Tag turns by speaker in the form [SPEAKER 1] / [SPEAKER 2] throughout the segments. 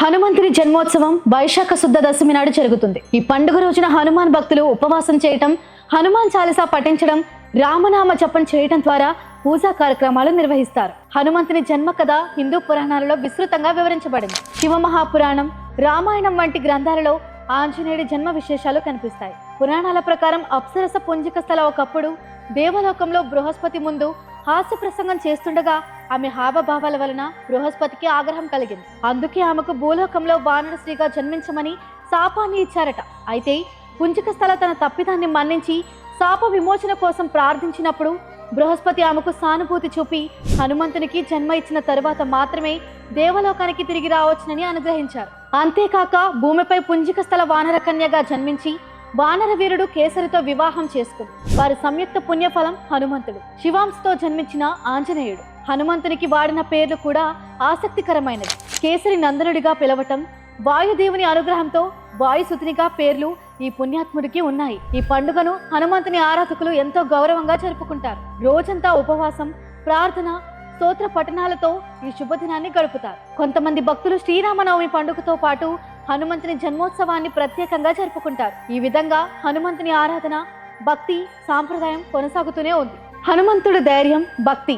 [SPEAKER 1] హనుమంతుని జన్మోత్సవం వైశాఖ శుద్ధ దశమి నాడు జరుగుతుంది. ఈ పండుగ రోజున హనుమాన్ భక్తులు ఉపవాసం చేయటం హనుమాన్ చాలీసా పఠించడం రామనామ జపం చేయటం ద్వారా పూజా కార్యక్రమాలు నిర్వహిస్తారు. హనుమంతుని జన్మ కథ హిందూ పురాణాలలో విస్తృతంగా వివరించబడింది. శివ మహాపురాణం రామాయణం వంటి గ్రంథాలలో ఆంజనేయుడి జన్మ విశేషాలు కనిపిస్తాయి. పురాణాల ప్రకారం అప్సరస పుంజిక స్థల ఒకప్పుడు దేవలోకంలో బృహస్పతి ముందు హాస్య ప్రసంగం చేస్తుండగా ఆమె హావభావాల వలన బృహస్పతికి ఆగ్రహం కలిగింది. అందుకే ఆమెకు భూలోకంలో వానర స్త్రీగా జన్మించమని శాపాన్ని ఇచ్చారట. అయితే పుంజక స్థల తన తప్పిదాన్ని మన్నించి శాప విమోచన కోసం ప్రార్థించినప్పుడు బృహస్పతి ఆమెకు సానుభూతి చూపి హనుమంతునికి జన్మ ఇచ్చిన తరువాత మాత్రమే దేవలోకానికి తిరిగి రావచ్చునని అనుగ్రహించారు. అంతేకాక భూమిపై పుంజిక స్థల వానర కన్యగా జన్మించి వానర వీరుడు కేసరితో వివాహం చేసుకుంది. వారి సంయుక్త పుణ్యఫలం హనుమంతుడు. శివాంశతో జన్మించిన ఆంజనేయుడు. హనుమంతునికి వాడిన పేర్లు కూడా ఆసక్తికరమైనది కేసరి నందనుడిగా పిలవటం వాయుదేవుని అనుగ్రహంతో వాయుసుతునిగా పేర్లు ఈ పుణ్యాత్ముడికి ఉన్నాయి. ఈ పండుగను హనుమంతుని ఆరాధకులు ఎంతో గౌరవంగా జరుపుకుంటారు. రోజంతా ఉపవాసం ప్రార్థన స్తోత్ర పఠనాలతో ఈ శుభదినాన్ని గడుపుతారు. కొంతమంది భక్తులు శ్రీరామనవమి పండుగతో పాటు హనుమంతుని జన్మోత్సవాన్ని ప్రత్యేకంగా జరుపుకుంటారు. ఈ విధంగా హనుమంతుని ఆరాధన భక్తి సాంప్రదాయం కొనసాగుతూనే ఉంది. హనుమంతుడు ధైర్యం భక్తి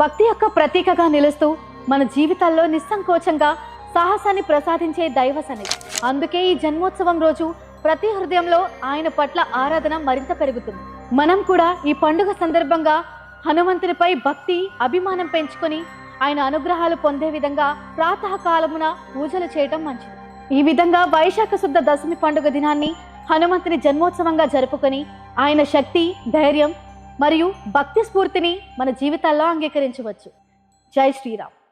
[SPEAKER 1] భక్తి యొక్క ప్రతీకగా నిలుస్తూ మన జీవితాల్లో నిస్సంకోచంగా సాహసాన్ని ప్రసాదించే దైవ సన్నిధి. అందుకే ఈ జన్మోత్సవం రోజు ప్రతి హృదయంలో ఆయన పట్ల ఆరాధన మరింత పెరుగుతుంది. మనం కూడా ఈ పండుగ సందర్భంగా హనుమంతునిపై భక్తి అభిమానం పెంచుకొని ఆయన అనుగ్రహాలు పొందే విధంగా ప్రాతకాలమున పూజలు చేయటం మంచిది. ఈ విధంగా వైశాఖ శుద్ధ దశమి పండుగ దినాన్ని హనుమంతుని జన్మోత్సవంగా జరుపుకొని ఆయన శక్తి ధైర్యం మరియు భక్తి స్ఫూర్తిని మన జీవితాల్లో అంగీకరించవచ్చు. జై శ్రీరామ్.